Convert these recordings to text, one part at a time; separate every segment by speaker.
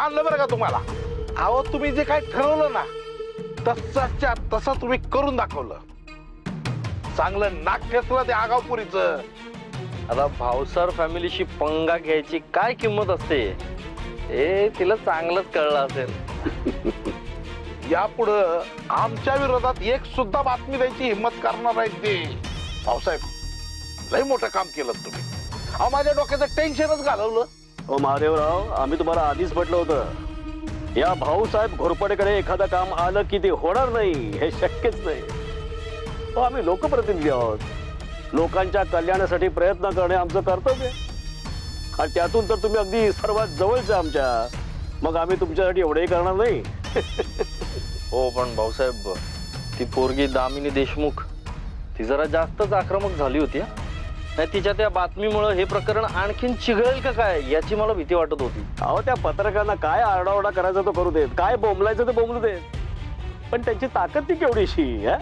Speaker 1: मानलं बरं का तुम्हाला? अहो तुम्ही जे काय ठरवलं ना तसाच्या तसं तुम्ही करून दाखवलं. चांगलं नाक ठेचलं ते आगावपुरीच.
Speaker 2: आता भावसार फॅमिलीशी पंगा घ्यायची काय किंमत असते? हे तिला चांगलंच कळलं असेल.
Speaker 1: यापुढं आमच्या विरोधात एक सुद्धा बातमी द्यायची हिंमत करणार नाही ते. भाऊसाहेब लय मोठं काम केलं तुम्ही. अहो माझ्या डोक्याचं टेन्शनच घालवलं.
Speaker 3: हो महादेवराव आम्ही तुम्हाला आधीच म्हटलं होतं. या भाऊसाहेब घोरपडेकडे एखादं काम आलं की ते होणार नाही हे शक्यच नाही. हो आम्ही लोकप्रतिनिधी आहोत. लोकांच्या कल्याणासाठी प्रयत्न करणे आमचं कर्तव्य आणि त्यातून तर तुम्ही अगदी सर्वात जवळचे आमच्या. मग आम्ही तुमच्यासाठी एवढंही करणार नाही.
Speaker 2: हो पण भाऊसाहेब ती पोरगी दामिनी देशमुख ती जरा जास्तच आक्रमक झाली होती हा. नाही तिच्या त्या बातमीमुळे हे प्रकरण आणखीन चिघळेल का काय याची मला भीती वाटत होती.
Speaker 3: अहो त्या पत्रकारांना काय आरडाओरडा करायचा तो करू देत? काय बोंबलायचं ते बोंबलू देत? पण त्यांची ताकद ती केवढीशी हा?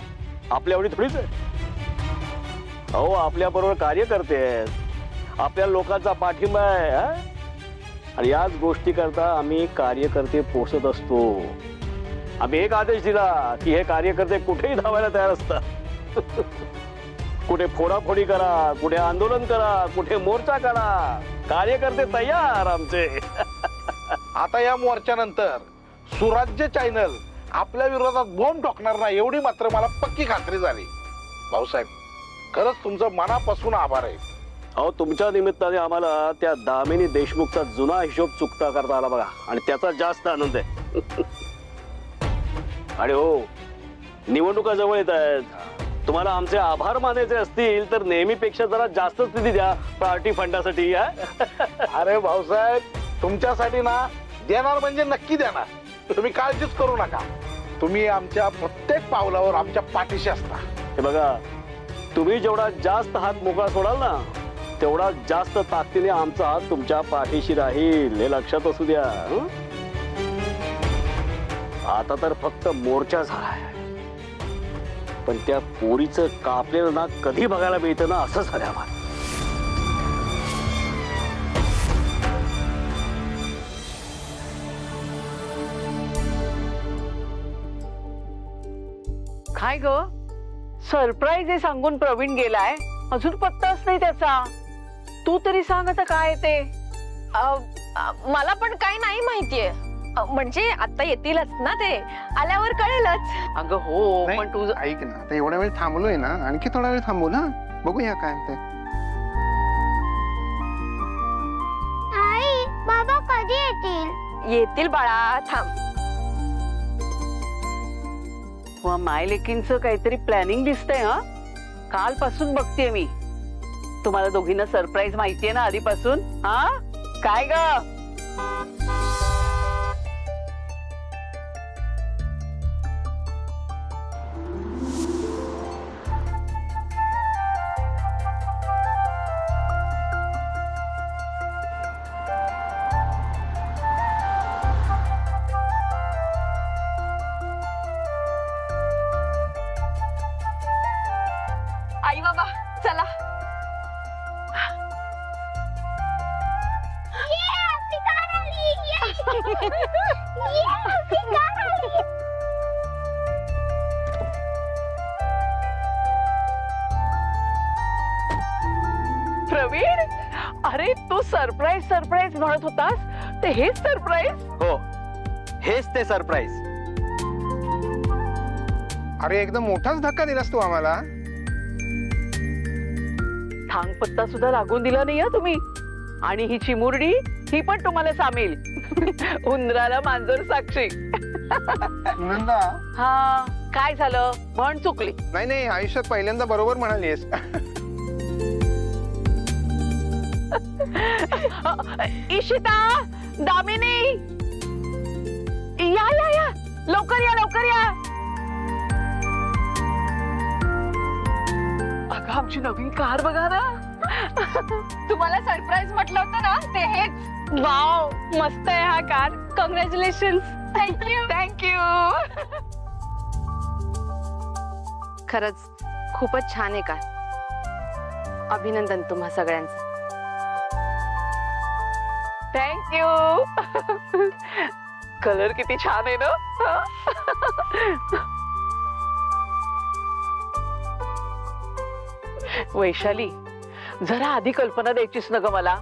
Speaker 3: आपल्या एवढी थोडीच आहे. अहो आपल्या बरोबर कार्य करते. आपल्या लोकांचा पाठिंबा आहे हा? आणि याच गोष्टी करता आम्ही कार्यकर्ते पोसत असतो. आम्ही एक आदेश दिला की हे कार्यकर्ते कुठेही धावायला तयार असतात. कुठे फोडाफोडी करा कुठे आंदोलन करा कुठे मोर्चा करा कार्यकर्ते तयार आमचे.
Speaker 1: आता या मोर्चानंतर सुराज्य चॅनल आपल्या विरोधात बॉम्ब ठोकणार नाही एवढी मात्र मला पक्की खात्री झाली. भाऊसाहेब खरंच तुमचं मनापासून आभार आहे.
Speaker 3: अहो तुमच्या निमित्ताने आम्हाला त्या दामिनी देशमुखचा जुना हिशोब चुकता करता आला बघा आणि त्याचा जास्त आनंद आहे. आणि हो निवडणुका जवळ येत आहेत. तुम्हाला आमचे आभार मानायचे असतील तर नेहमीपेक्षा जरा जास्तच निधी द्या पार्टी फंडासाठी?
Speaker 1: अरे भाऊसाहेब तुमच्यासाठी ना देणार म्हणजे नक्की देणार. तुम्ही काळजीच करू नका. तुम्ही आमच्या प्रत्येक पावलावर आमच्या पाठीशी असता.
Speaker 3: हे बघा तुम्ही जेवढा जास्त हात मोकळा सोडाल ना तेवढा जास्त ताकदीने आमचा हात तुमच्या पाठीशी राहील. हे लक्षात असू द्या? आता तर फक्त मोर्चा झालाय. पण त्या पोरीचं कापलेलं नाक कधी बघायला मिळतं ना असं झालं आम्हाला.
Speaker 4: काय ग? सरप्राईज हे सांगून प्रवीण गेलाय. अजून पत्ताच नाही त्याचा. तू तरी सांग आता काय ते.
Speaker 5: अ, अ, मला पण काही नाही माहितीये. म्हणजे आता येतीलच ना ते? आल्यावर कळेलच.
Speaker 4: अगं हो
Speaker 6: नाही,
Speaker 4: पण तू
Speaker 6: ऐक ना आता एवढा वेळ थांबलोय ना आणखी थोडा वेळ थांबू ना? बघूया काय ते
Speaker 7: आई बाबा कधी येतील?
Speaker 5: येतील बाळा थांब.
Speaker 4: वा माय लेकींच काहीतरी प्लॅनिंग दिसतंय हा? कालपासून बघतेय मी. तुम्हाला दोघींना सरप्राईज माहितीये ना आधीपासून हा? काय ग? ते हेच सरप्राईज
Speaker 2: हो. हेच ते सरप्राईज
Speaker 6: अरे एकदम मोठाच धक्का दिलास तू आम्हाला.
Speaker 4: थांग पत्ता सुद्धा लागून दिला नाही हा तुम्ही. आणि ही चिमुरडी ही पण तुम्हाला सामील. उंदराला मांजर साक्षी.
Speaker 6: नंदा
Speaker 4: हा काय झालं? म्हण चुकली.
Speaker 6: नाही नाही आयुष्यात पहिल्यांदा बरोबर म्हणालीस
Speaker 4: इशिता! दामिनी! या या या! लवकर या लवकर या! अगं आमची नवीन कार बघा ना.
Speaker 5: तुम्हाला सरप्राईज म्हटलं होतं ना? ते हेच. वाव मस्त आहे हा कार. कॉंग्रॅच्युलेशन थँक्यू थँक्यू खरंच खूपच छान आहे कार. अभिनंदन तुम्हा सगळ्यांचं.
Speaker 4: थँक्यू कलर किती छान आहे ना? वैशाली जरा आधी कल्पना द्यायचीस ना ग मला.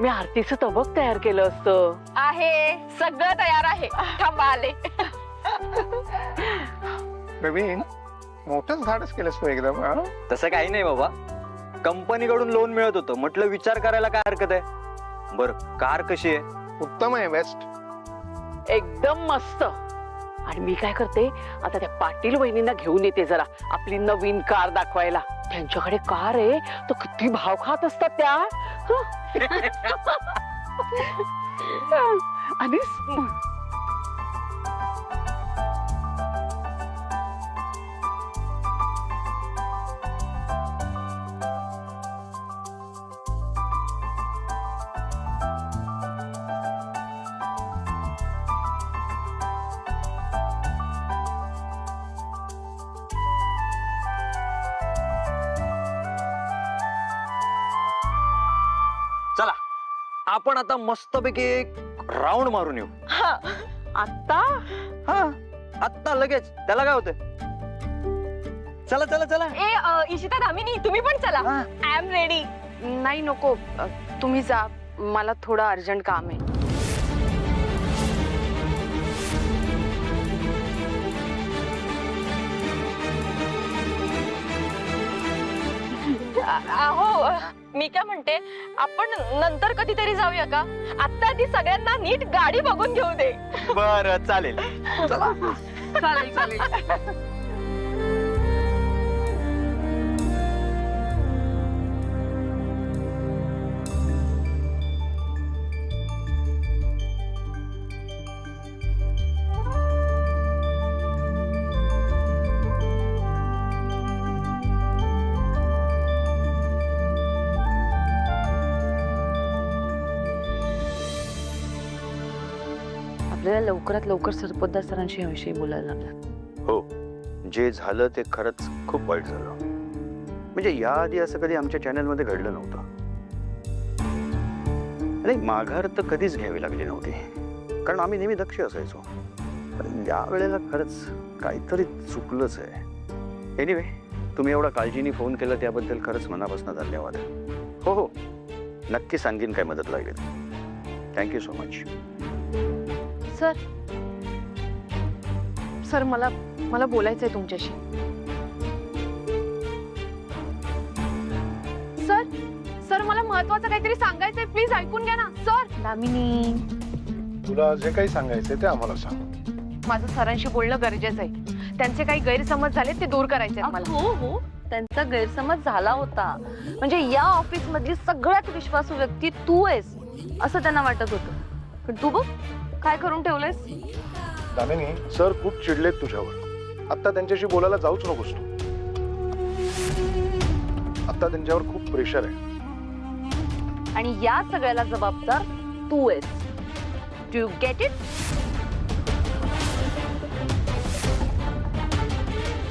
Speaker 4: मी आरतीचं तबक तयार केलं असतं.
Speaker 5: आहे. सगळं तयार आहे. थांबा आले.
Speaker 8: प्रवीण मोठंच धाडस केलंस तू एकदम हा?
Speaker 9: तसं काही नाही बाबा. कंपनीकडून लोन मिळत होतं. म्हटलं विचार करायला काय हरकत आहे? बर कार कशी आहे?
Speaker 8: उत्तम आहे बेस्ट
Speaker 4: एकदम मस्त. आणि मी काय करते आता त्या पाटील वहिनींना घेऊन येते जरा आपली नवीन कार दाखवायला. त्यांच्याकडे कार आहे तर किती भाव खात असतात त्या. हं. आणि
Speaker 9: आता मस्तपैकी एक राऊंड मारून येऊ.
Speaker 4: आता
Speaker 9: हा आत्ता लगेच. त्याला काय होतंय? चला चला चला.
Speaker 5: ए अ, इशिता दामिनी तुम्ही पण चला.
Speaker 9: हा.
Speaker 5: आय एम रेडी
Speaker 10: नाही नको. अ, तुम्ही जा. मला थोडं अर्जंट काम आहे.
Speaker 5: अहो मी काय म्हणते आपण नंतर कधीतरी जाऊया का? आता ती सगळ्यांना नीट गाडी बघून घेऊ दे.
Speaker 9: बर चालेल.
Speaker 5: चालेल चालेल.
Speaker 10: लवकरात लवकर सरपोतदार सरांशी याविषयी बोलायला लागला.
Speaker 11: हो. जे झालं ते खरंच खूप वाईट झालं. म्हणजे याआधी असं कधी आमच्या चॅनलमध्ये घडलं नव्हतं. आणि माघार तर कधीच घ्यावी लागली नव्हती. कारण आम्ही नेहमी दक्ष असायचो. पण या वेळेला खरंच काहीतरी चुकलंच आहे. एनिवे तुम्ही एवढा काळजीने फोन केला त्याबद्दल खरंच मनापासून धन्यवाद. हो हो. नक्की सांगेन काय मदत लागेल. Thank you so much
Speaker 10: sir sir मला मला बोलायचं आहे तुमच्याशी. सर सर मला महत्वाचं काहीतरी सांगायचंय. प्लीज ऐकून घ्या ना. सर! दामिनी.
Speaker 8: तुला जे काही सांगायचं ते आम्हाला सांग.
Speaker 10: माझं सरांशी बोलणं गरजेचं आहे. त्यांचे काही गैरसमज झाले ते दूर करायचे आहेत मला
Speaker 12: हो हो. त्यांचा गैरसमज झाला होता. म्हणजे या ऑफिस मधली सगळ्यात विश्वासू व्यक्ती तू आहेस असं त्यांना वाटत होतं. पण तू बघ काय करून ठेवलंयस?
Speaker 8: दामिनी सर खूप चिडलेत तुझ्यावर. आता त्यांच्याशी बोलायला जाऊच नकोस तू. आता त्यांच्यावर खूप प्रेशर आहे.
Speaker 12: आणि या सगळ्याला जबाबदार तू आहेस. डू गेट इट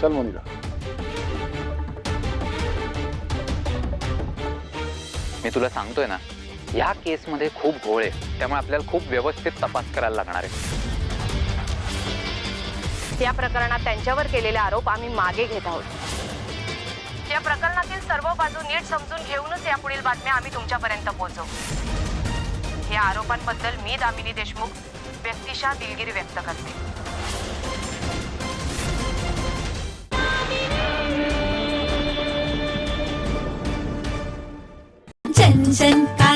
Speaker 8: चल मोनिका.
Speaker 13: मी तुला सांगतोय ना या केसमध्ये खूप घोळ आहे. त्यामुळे आपल्याला खूप व्यवस्थित तपास करायला लागणार आहे.
Speaker 10: या प्रकरणात त्यांच्यावर केलेले आरोप आम्ही मागे घेत आहोत. या प्रकरणातील सर्व बाजू नीट समजून घेऊनच या पुढील बातम्या आम्ही तुमच्यापर्यंत पोहोचवू. या आरोपांबद्दल मी दामिनी देशमुख व्यक्तिशा दिलगिरी व्यक्त करते.
Speaker 14: जन जन का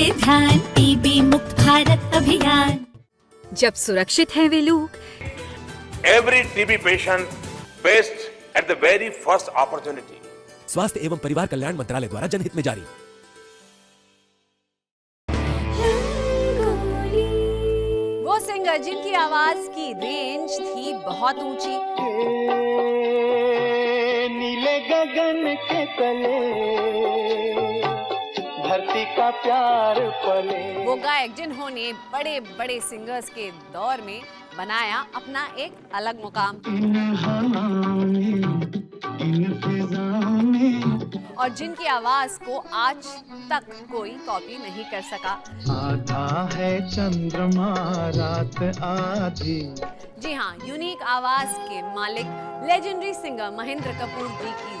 Speaker 14: रखे ध्यान टीबी मुक्त भारत अभियान। जब सुरक्षित है वे लोग।
Speaker 15: Every TB patient best at the very first opportunity.
Speaker 16: स्वास्थ्य एवं परिवार कल्याण मंत्रालय द्वारा जनहित में जारी।
Speaker 14: वो सिंगर जिनकी आवाज़ की रेंज थी बहुत ऊँची।
Speaker 17: नीले गगन के तले का प्यार पले।
Speaker 14: वो गायक जिन्होंने बड़े बड़े सिंगर्स के दौर में बनाया अपना एक अलग मुकाम। और जिनकी आवाज़ को आज तक कोई कॉपी नहीं कर सका।
Speaker 18: आधा है चंद्रमा रात आधी।
Speaker 14: जी हाँ यूनिक आवाज़ के मालिक लेजेंडरी सिंगर महेंद्र कपूर जी की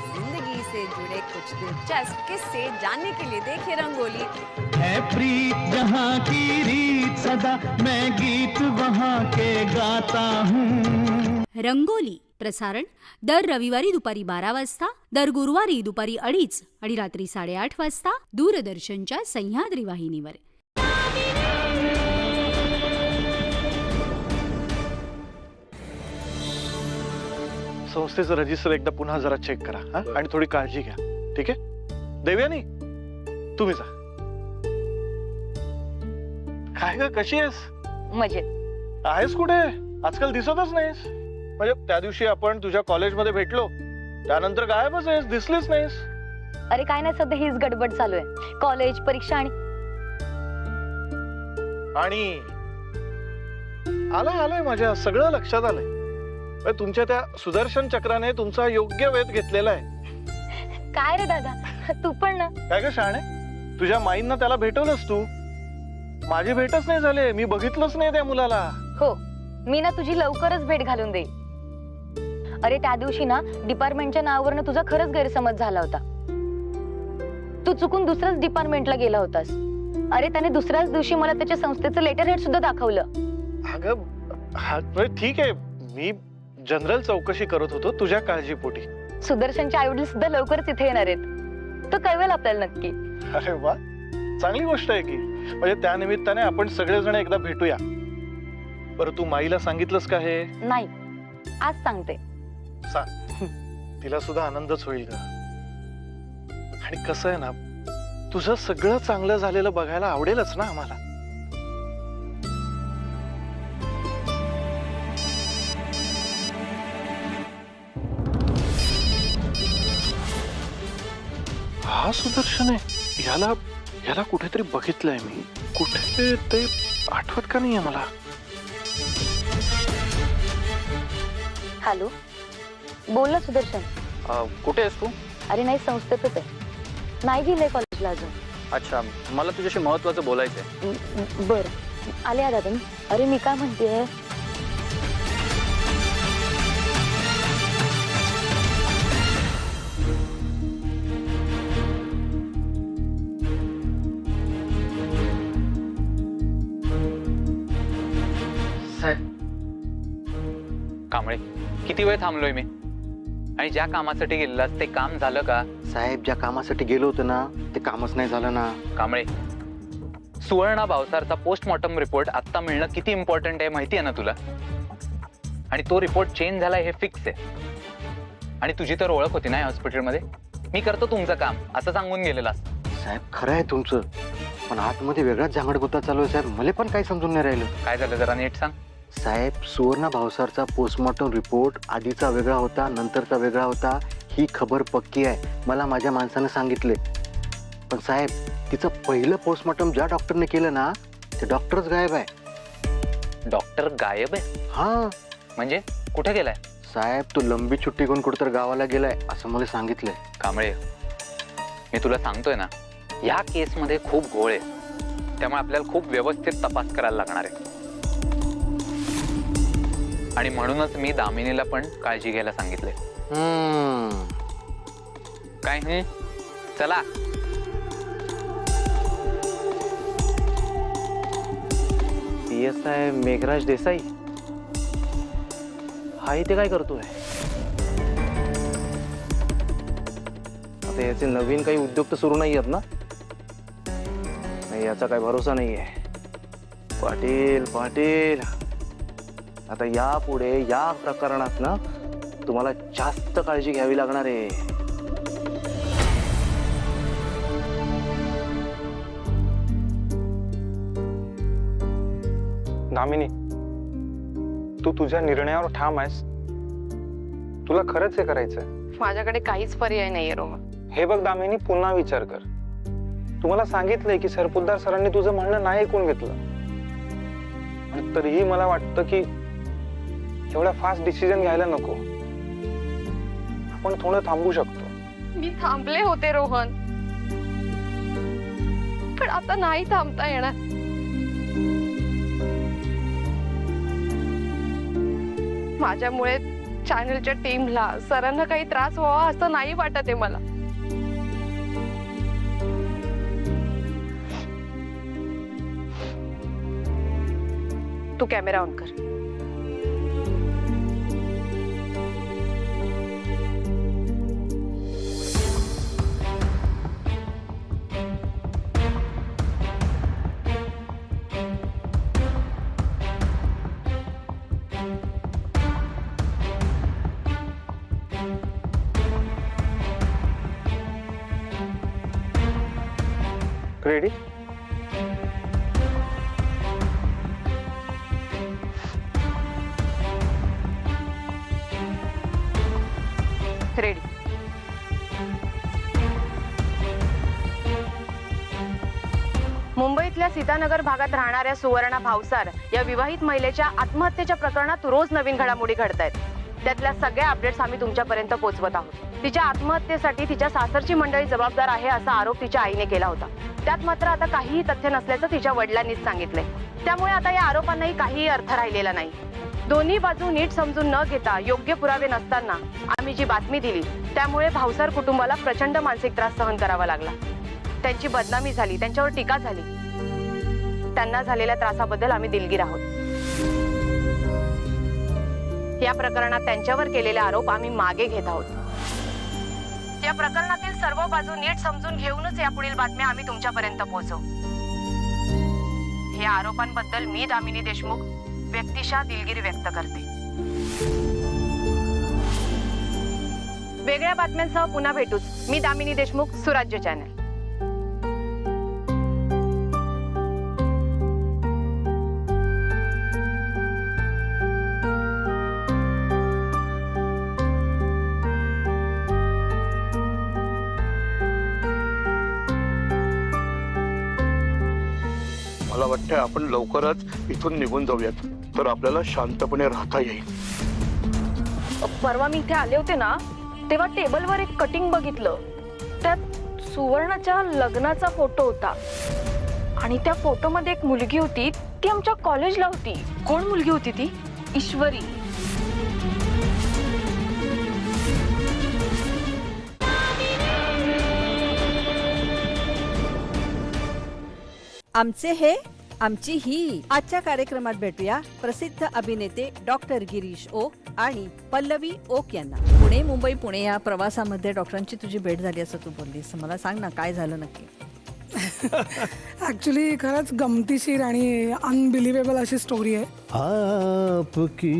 Speaker 14: से जुड़े कुछ दिलचस्प किस्से जानने के लिए देखिए रंगोली।
Speaker 18: है प्रीत जहाँ की रीत सदा मैं गीत वहाँ के गाता हूँ।
Speaker 14: रंगोली प्रसारण दर रविवारी दुपारी बारा वाजता दर गुरुवारी दुपारी अडीच आणि रात्री साडेआठ वाजता दूरदर्शनच्या सह्याद्री वाहिनीवर.
Speaker 19: संस्थेचं रजिस्टर एकदा पुन्हा जरा चेक करा हा? आणि थोडी काळजी घ्या. ठीक आहे? देवयानी तुम्ही जा. काय ग कशी आहेस?
Speaker 20: मजेत.
Speaker 19: आहेस कुठे? आजकाल दिसतच नाहीस. म्हणजे त्या दिवशी आपण तुझ्या कॉलेजमध्ये भेटलो त्यानंतर गायबच आहेस दिसलीच नाहीस.
Speaker 20: अरे काय नाही सध्या हीच गडबड चालू आहे. कॉलेज परीक्षा आणि
Speaker 19: आणि आलंय आलंय माझ्या सगळं लक्षात आलंय. म्हणजे तुमच्या त्या सुदर्शन चक्राने तुमचा योग्य वेध घेतलेला आहे.
Speaker 20: काय रे दादा? तू पण ना.
Speaker 19: काय ग शहाणे? तुझ्या माईंना त्याला भेटवलंस तू? माझी भेटच नाही झाली मी बघितलंच नाही त्या मुलाला.
Speaker 20: हो मी ना तुझी लवकरच भेट घालून देईन. अरे त्या दिवशी ना डिपार्टमेंटच्या नावावरनं तुझा खरंच गैरसमज झाला होता. तू चुकून दुसऱ्याच डिपार्टमेंटला गेला होतास. अरे त्याने दुसऱ्याच दिवशी मला त्याच्या संस्थेचं लेटर हेड सुद्धा दाखवलं.
Speaker 19: अगं हा म्हणजे ठीक आहे. मी जनरल चौकशी करत होतो तुझ्या काळजीपोटी.
Speaker 20: सुदर्शनचे आई वडील सुद्धा लवकरच इथे येणार आहेत. तो कळवेल आपल्याला नक्की.
Speaker 19: अरे वा. चांगली गोष्ट आहे की. म्हणजे त्या निमित्ताने आपण सगळेजण एकदा भेटूया. बरं तू माईला सांगितलंस का हे?
Speaker 20: नाही. आज सांगते.
Speaker 19: सांग तिला सुद्धा आनंदच होईल ग आणि कसं आहे ना तुझं सगळं चांगलं झालेलं बघायला आवडेलच ना आम्हाला. हा सुदर्शन आहे याला याला कुठेतरी बघितलंय मी. कुठे ते आठवत का नाहीये मला?
Speaker 20: हॅलो? बोल ना सुदर्शन.
Speaker 9: कुठे आहेस तू?
Speaker 20: अरे नाही संस्थेतच आहे. नाही गेलंय कॉलेजला अजून.
Speaker 9: अच्छा मला तुझ्याशी महत्वाचं बोलायचंय.
Speaker 20: बर. आले दादा मी अरे मी काय म्हणतेय?
Speaker 13: किती वेळ थांबलोय मी? आणि ज्या कामासाठी गेलेलास ते काम झालं का?
Speaker 21: साहेब ज्या कामासाठी गेलो होतो ना ते कामच नाही झालं ना.
Speaker 13: कांबळे सुवर्णा भावसारचा पोस्टमॉर्टम रिपोर्ट आता मिळणं किती इम्पॉर्टंट आहे माहिती आहे ना तुला? आणि तो रिपोर्ट चेंज झाला हे फिक्स आहे. आणि तुझी तर ओळख होती ना हॉस्पिटलमध्ये मी करतो तुमचं काम असं सांगून गेलेलास.
Speaker 21: साहेब खरं आहे तुमचं. पण आतमध्ये वेगळाच झांगडगुत्ता चालू आहे साहेब. मला पण काही समजून नाही राहिलं.
Speaker 13: काय झालं जरा नीट सांग.
Speaker 21: साहेब सुवर्णा भावसारचा पोस्टमॉर्टम रिपोर्ट आधीचा वेगळा होता नंतरचा वेगळा होता ही खबर पक्की आहे मला माझ्या माणसानं सांगितले. पण साहेब तिचं पहिलं पोस्टमॉर्टम ज्या डॉक्टरने केलं ना ते डॉक्टरच गायब आहे.
Speaker 13: डॉक्टर गायब आहे?
Speaker 21: हा.
Speaker 13: म्हणजे कुठे गेलाय?
Speaker 21: साहेब तो लंबी सुट्टी घेऊन कुठं तर गावाला गेलाय असं मला सांगितलंय.
Speaker 13: कांबळे मी तुला सांगतोय ना या केसमध्ये खूप घोळ आहे. त्यामुळे आपल्याला खूप व्यवस्थित तपास करायला लागणार आहे. आणि म्हणूनच मी दामिनीला पण काळजी घ्यायला सांगितले.
Speaker 21: हम्म.
Speaker 13: काय हं? चला.
Speaker 19: P S I Meghraj Desai? हा इथे काय करतोय? आता याचे नवीन काही उद्योग तर सुरू नाही आहेत ना? नाही याचा काही भरोसा नाही आहे पाटील पाटील. आता यापुढे या प्रकरणात ना तुम्हाला जास्त काळजी घ्यावी लागणार आहे.
Speaker 22: दामिनी तू तुझ्या निर्णयावर ठाम आहेस. तुला खरंच हे करायचंय.
Speaker 23: माझ्याकडे काहीच पर्याय नाहीये रोहन
Speaker 22: हे बघ दामिनी पुन्हा विचार कर. तुम्हाला सांगितलंय की सरपुद्दार सरांनी तुझं म्हणणं नाही ऐकून घेतलं. आणि तरीही मला वाटतं की एवढ्या फास्ट डिसिजन घ्यायला नको. आपण थोडं थांबू शकतो.
Speaker 10: मी थांबले होते रोहन. पण आता नाही थांबता येणार. माझ्यामुळे चॅनलच्या टीमला सरांना काही त्रास व्हावा असं नाही वाटत आहे मला. तू कॅमेरा ऑन कर.
Speaker 22: रेडी
Speaker 10: रेडी मुंबईतल्या सीतानगर भागात राहणाऱ्या सुवर्णा भावसार या विवाहित महिलेच्या आत्महत्येच्या प्रकरणात रोज नवीन घडामोडी घडत आहेत त्यातल्या सगळ्या अपडेट्स आम्ही तुमच्यापर्यंत पोहोचवत आहोत. तिच्या आत्महत्येसाठी तिच्या सासरची मंडळी जबाबदार आहे असा आरोप तिच्या आईने केला होता. त्यात मात्र आता काहीही तथ्य नसल्याचं तिच्या वडिलांनीच सांगितलंय. त्यामुळे आता या आरोपांनाही काहीही अर्थ राहिलेला नाही. दोन्ही बाजू नीट समजून न घेता योग्य पुरावे नसताना आम्ही जी बातमी दिली त्यामुळे भावसार कुटुंबाला प्रचंड मानसिक त्रास सहन करावा लागला. त्यांची बदनामी झाली त्यांच्यावर टीका झाली. त्यांना झालेल्या त्रासाबद्दल आम्ही दिलगीर आहोत. या प्रकरणात त्यांच्यावर केलेले आरोप आम्ही मागे घेत आहोत. या प्रकरणातील सर्व बाजू नीट समजून घेऊनच या पुढील बातम्या आम्ही तुमच्यापर्यंत पोहोचवू. या आरोपांबद्दल मी दामिनी देशमुख व्यक्तिशा दिलगिरी व्यक्त करते. वेगळ्या बातम्यांसह पुन्हा भेटूच. मी दामिनी देशमुख सुराज्य चॅनल.
Speaker 6: मला वाटतं आपण लवकरच इथून निघून जाऊयात. तर आपल्याला शांतपणे राहता येईल.
Speaker 10: परवा मी इथे आले होते ना तेव्हा टेबलवर एक कटिंग बघितलं. त्यात सुवर्णाच्या लग्नाचा फोटो होता. आणि त्या फोटोमध्ये एक मुलगी होती ती आमच्या कॉलेजला होती. कोण मुलगी होती ती? ईश्वरी.
Speaker 18: आमचे हे आमची ही आजच्या कार्यक्रमात भेटूया प्रसिद्ध अभिनेते डॉक्टर गिरीश ओक आणि पल्लवी ओक यांना. पुणे मुंबई पुणे या प्रवासामध्ये डॉक्टरांची तुझी भेट झाली असं तू बोललीस. मला सांग ना काय झालं नक्की?
Speaker 24: ऍक्च्युली खरंच गमतीशीर आणि अनबिलिव्हेबल अशी स्टोरी आहे.
Speaker 25: आपकी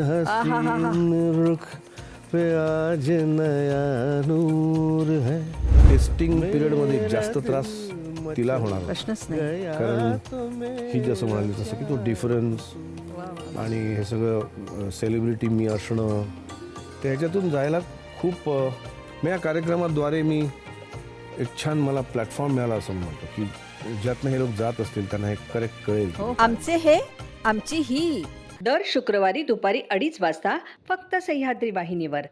Speaker 25: हसीन रुख पे आज नया नूर है. टेस्टिंग पिरियडमध्ये जास्त त्रास. तिला होणार
Speaker 18: प्रश्नच नाही.
Speaker 25: कारण ही जसं म्हणाली तसं की तो डिफरन्स आणि हे सगळं सेलिब्रिटी मी असणं त्याच्यातून जायला खूप मी या कार्यक्रमाद्वारे मी एक छान मला प्लॅटफॉर्म मिळाला असं म्हणतो की ज्यातनं हे लोक जात असतील त्यांना हे करेक्ट कळेल.
Speaker 18: आमचे हे आमची ही दर शुक्रवारी दुपारी अडीच वाजता फक्त सह्याद्री वाहिनीवर.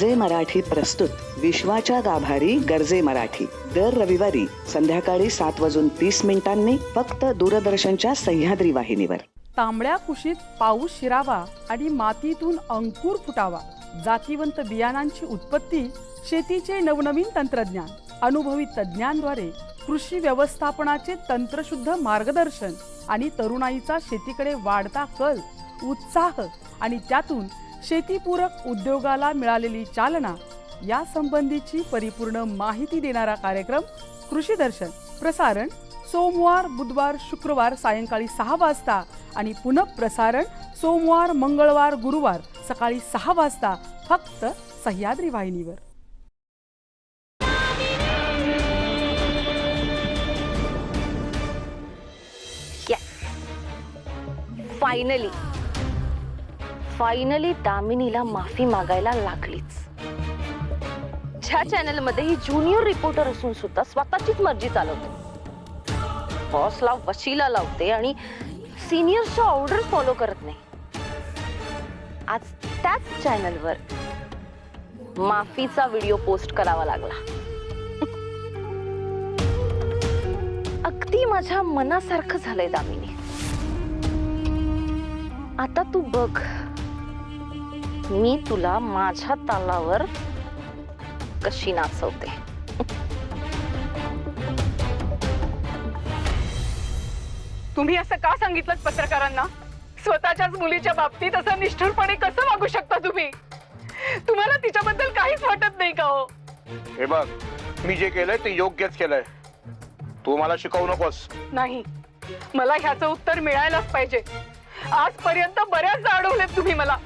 Speaker 17: गरजे मराठी
Speaker 26: प्रस्तुत. विश्वाच्या गाभारी गरजे मराठी. दर रविवारी संध्याकाळी सात वाजून तीस मिनिटांनी फक्त दूरदर्शनच्या सह्याद्री वाहिनीवर.
Speaker 27: तांबड्या कुशीत पाऊस शिरावा आणि मातीतून अंकुर फुटावा. जातीवंत बियाणांची उत्पत्ती शेतीचे नवनवीन तंत्रज्ञान. अनुभवी तज्ज्ञांद्वारे कृषी व्यवस्थापनाचे तंत्रशुद्ध मार्गदर्शन आणि तरुणाईचा शेतीकडे वाढता कल उत्साह आणि त्यातून शेतीपूरक उद्योगाला मिळालेली चालना या संबंधीची परिपूर्ण माहिती देणारा कार्यक्रम कृषी दर्शन प्रसारण सोमवार बुधवार शुक्रवार सायंकाळी सहा वाजता आणि पुनः प्रसारण सोमवार मंगळवार गुरुवार सकाळी सहा वाजता फक्त सह्याद्री वाहिनीवर.
Speaker 12: फायनली फायनली दामिनीला माफी मागायला लागलीच. ज्या चॅनलमध्ये ही ज्युनियर रिपोर्टर असून सुद्धा स्वतःचीच मर्जी चालवते. बॉसला वशीला लावते आणि सिनियर्सच्या ऑर्डर फॉलो करत नाही. आज त्याच चॅनलवर माफीचा व्हिडिओ पोस्ट करावा लागला. अगदी माझ्या मनासारखं झालंय दामिनी. आता तू बघ. मी तुला माझ्या तालावर कशी नाचवते?
Speaker 28: तुम्ही असं का सांगितलं पत्रकारांना? स्वतःच्याच मुलीच्या बाबतीत असं निष्ठुरपणे कसं वागू शकता तुम्ही? तुम्हाला तिच्याबद्दल काहीच वाटत नाही का हो?
Speaker 6: हे बघ मी जे केलंय ते योग्यच केलंय. तू मला शिकवू नकोस.
Speaker 28: नाही मला ह्याचं उत्तर मिळायलाच पाहिजे. आजपर्यंत बऱ्याचदा अडवलेत तुम्ही मला.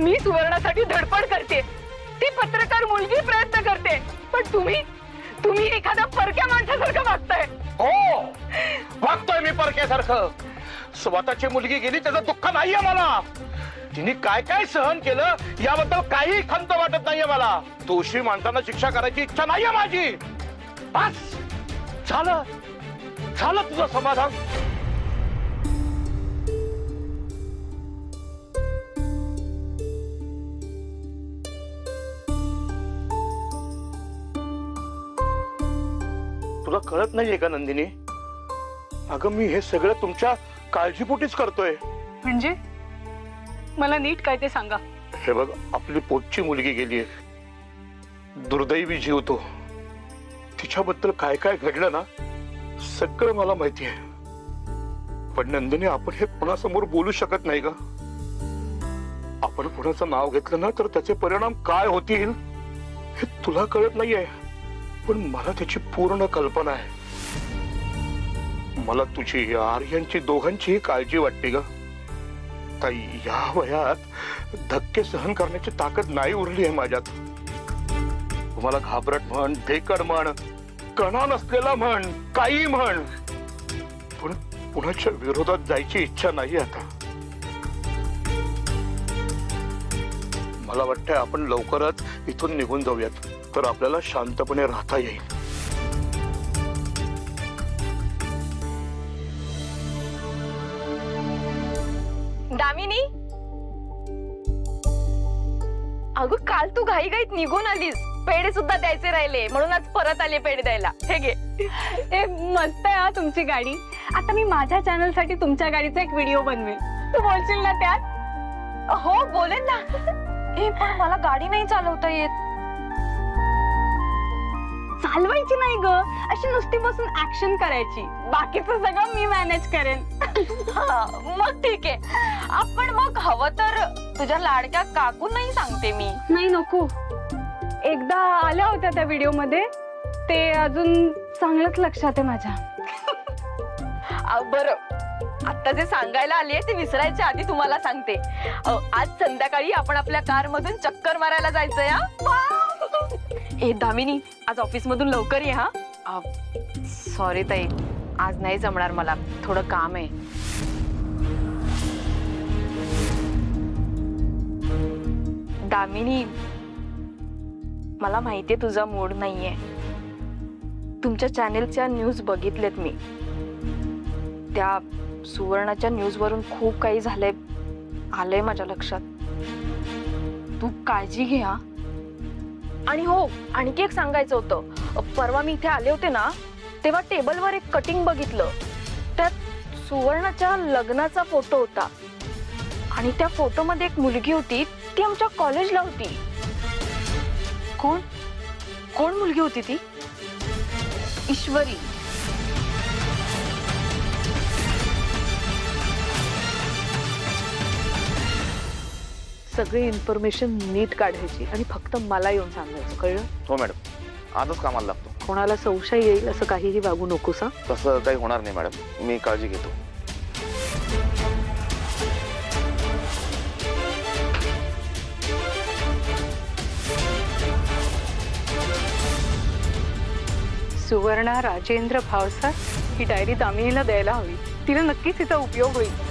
Speaker 28: मी सुवर्णासाठी धडपड करते. ती पत्रकार मुलगी प्रयत्न करते. पण तुम्ही तुम्ही एखाद्या परक्या माणसासारखं वागताय.
Speaker 6: हो वागतोय मी परक्यासारखं. स्वतःची मुलगी गेली त्याचं दुःख नाहीये मला. तिने काय काय सहन केलं याबद्दल काही खंत वाटत नाहीये मला. दोषी माणसांना शिक्षा करायची इच्छा नाहीये माझी. बस! झालं. झालं तुझं समाधान. कळत नाहीये का नंदिनी? अगं मी हे सगळं तुमच्या काळजीपोटीच करतोय.
Speaker 28: म्हणजे? मला नीट काय ते सांगा.
Speaker 6: हे बघ आपली पोटची मुलगी गेलीये. दुर्दैवी जीव तो. तिच्याबद्दल काय काय घडलं ना सगळं मला माहिती आहे. पण नंदिनी आपण हे कुणासमोर बोलू शकत नाही का आपण कुणाचं नाव घेतलं ना तर त्याचे परिणाम काय होतील हे तुला कळत नाहीये. पण मला त्याची पूर्ण कल्पना आहे. मला तुझी आर्यांची दोघांचीही काळजी वाटते ग. ताई या वयात धक्के सहन करण्याची ताकद नाही उरली आहे माझ्यात. तुम्हाला घाबरट म्हण भेकड म्हण कणा नसलेला म्हण काही म्हण. पण कुणाच्या विरोधात जायची इच्छा नाही आता. मला वाटतंय आपण लवकरच इथून निघून जाऊयात. तर आपल्याला शांतपणे राहता येईल.
Speaker 5: दामिनी? अगं काल तू घाईघाईत निघून आलीस. पेढे सुद्धा द्यायचे राहिले. म्हणून आज परत आले पेढे द्यायला. हे घे.
Speaker 29: ए मस्त आहे हा तुमची गाडी. आता मी माझ्या चॅनलसाठी तुमच्या गाडीचा एक व्हिडिओ बनवेल. तू बोलशील ना त्यात?
Speaker 5: हो बोलेन ना. ए पण मला गाडी नाही चालवता येत.
Speaker 29: चालवायची नाही ग. अशी नुसती बसून ऍक्शन करायची. बाकीचं सगळं मी मॅनेज करेन.
Speaker 5: मग ठीक आहे. आपण मग हवं तर तुझ्या लाडक्या काकू नाही सांगते मी.
Speaker 29: नाही नको. एकदा आल्या होत्या त्या व्हिडिओमध्ये ते अजून चांगलंच लक्षात आहे माझ्या.
Speaker 5: बर. आता जे सांगायला आली ते विसरायच्या आधी तुम्हाला सांगते. आज संध्याकाळी आपण आपल्या कार मधून चक्कर मारायला जायचंय हा? ए दामिनी आज ऑफिसमधून लवकर ये हा? सॉरी ताई आज नाही जमणार मला. थोडं काम आहे. दामिनी मला माहितीये तुझा मूड नाहीये. तुमच्या चॅनेलच्या न्यूज बघितलेत मी. त्या सुवर्णाच्या न्यूजवरून खूप काही झालंय आलंय माझ्या लक्षात. तू काळजी घे हा. आणि हो आणखी एक सांगायचं होतं. परवा मी इथे आले होते ना तेव्हा टेबलवर एक कटिंग बघितलं. त्यात सुवर्णाच्या लग्नाचा फोटो होता. आणि त्या फोटोमध्ये एक मुलगी होती ती आमच्या कॉलेजला होती. कोण? कोण मुलगी होती ती? ईश्वरी.
Speaker 4: सगळी इन्फॉर्मेशन नीट काढायची आणि फक्त मला येऊन सांगायचं कळलं?
Speaker 16: हो मॅडम. आजच कामाला लागतो.
Speaker 4: कोणाला संशय येईल असं काहीही वागू नकोस हा?
Speaker 16: तसं काही होणार नाही मॅडम. मी काळजी घेतो.
Speaker 4: सुवर्णा राजेंद्र भावसार ही डायरी दामिनीला द्यायला हवी. तिला नक्कीच तिचा उपयोग होईल.